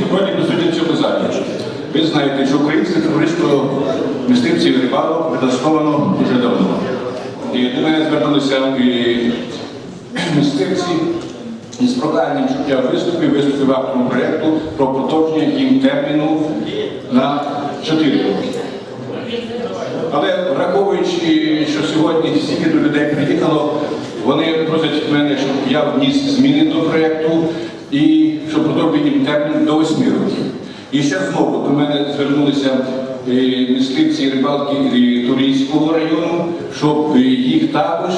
Сьогодні присутні в цьому залі. Ви знаєте, що українське товариство мисливців і рибалок витасковано дуже давно. І до мене звернулися і мисливці із проханням, щоб я виступив, виступив автором проєкту про продовження їм терміну на 4 роки. Але враховуючи, що сьогодні стільки до людей приїхало, вони просять мене, щоб я вніс зміни до проєкту і щоб продовжити їм термін до 8 років. І ще знову до мене звернулися е, мисливці рибалки е, Турійського району, щоб е, їх також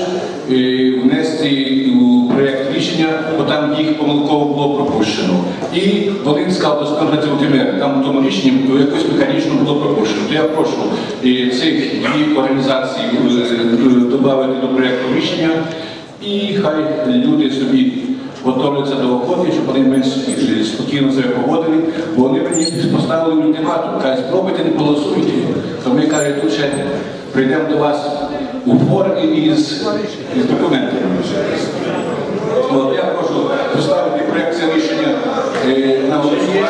внести у проєкт рішення, бо там їх помилково було пропущено. І Волинська обласна організація там в тому рішенні якось механічно було пропущено. То я прошу цих дві організації е, додати до проєкту рішення, і хай люди собі готовляться до охоти, щоб вони менш е, спокійно себе поводили, бо вони мені поставили ультиматум, кажуть, спробуйте не голосуйте. То ми кажуть, тут ще прийдемо до вас у формі із, із документами. Я прошу поставити проєкт рішення е, на голосування.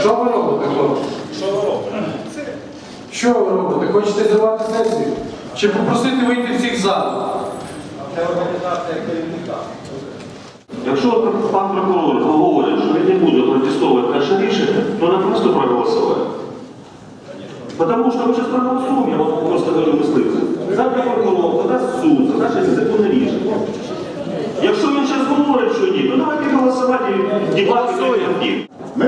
Що ви робите, хлопці? Що ви робите? Що ви робите? Хочете зривати сесію? Чи попросити вийти всіх з залу? Якщо пан прокурор говорить, що він не буде протестовувати наше рішення, то нам просто проголосувати. Потому что мы сейчас проголосуем, я вот просто говорю мисливцям. Завтра прокурор подасть в суд за наше незаконне рішення. Якщо він зараз говорить, що ні, то давайте голосувати і дебати тоді. Ми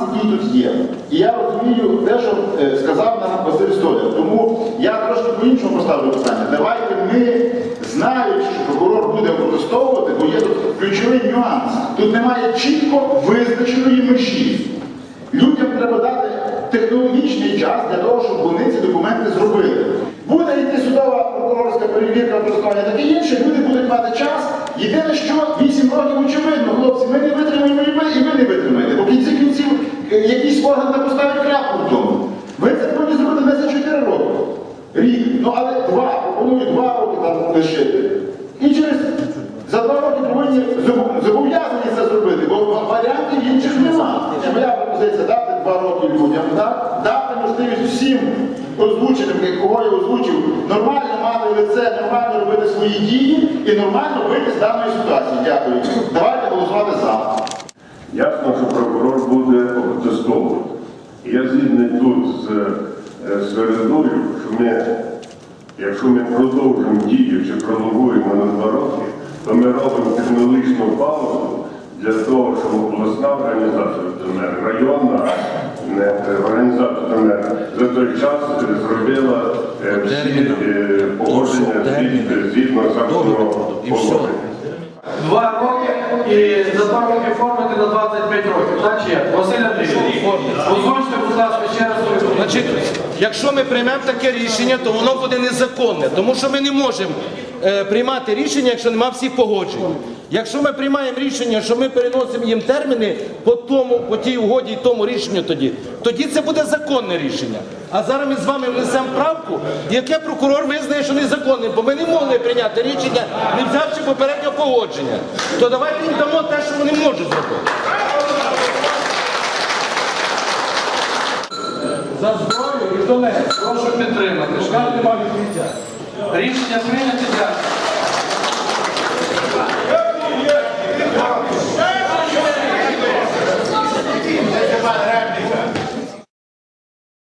розуміємо тут є. І я розумію те, що е, сказав нам Василь Столяр. Тому я трошки по-іншому поставлю питання. Давайте ми, знаючи, що прокурор буде протестовувати, бо є тут ключовий нюанс. Тут немає чітко визначеної межі. Людям треба дати технологічний час для того, щоб вони ці документи зробили. Буде йти судова прокурорська перевірка протестування, таке інше, люди будуть мати час. Єдине, що 8 років очевидно, хлопці, ми не витримаємо не витримаєте. Бо кінці кінців якийсь орган не поставить крапку в тому. Ви це повинні зробити не за 4 роки. Рік. Ну але два, пропоную два роки там лишити. І через за два роки повинні зобов'язані це зробити, бо варіантів інших нема. Моя пропозиція дати два роки людям, дати можливість всім озвученим, кого я озвучив, нормально мати лице, нормально робити свої дії і нормально вийти з даної ситуації. Дякую. Давайте голосувати Я згідний тут з е, Середою, що ми, якщо ми продовжимо дію чи пролонгуємо на два роки, то ми робимо технологічну паузу для того, щоб обласна організація ДНР, районна е, організація ДНР за той час е, зробила всі погодження згід- згідно законного положення. І заставити оформити на 25 років. Так чи як? Василь Андрійович, озвучте, будь ласка, ще раз Значить, якщо ми приймемо таке рішення, то воно буде незаконне, тому що ми не можемо е, приймати рішення, якщо немає всіх погоджень. Якщо ми приймаємо рішення, що ми переносимо їм терміни по тому, по тій угоді і тому рішенню тоді, тоді це буде законне рішення. А зараз ми з вами внесемо правку, яке прокурор визнає, що незаконним, бо ми не могли прийняти рішення, не взявши попереднього погодження. То давайте їм дамо те, що вони можуть зробити. За зброю і Донець. Прошу підтримати. Шкарти мав відкриття. Рішення прийняті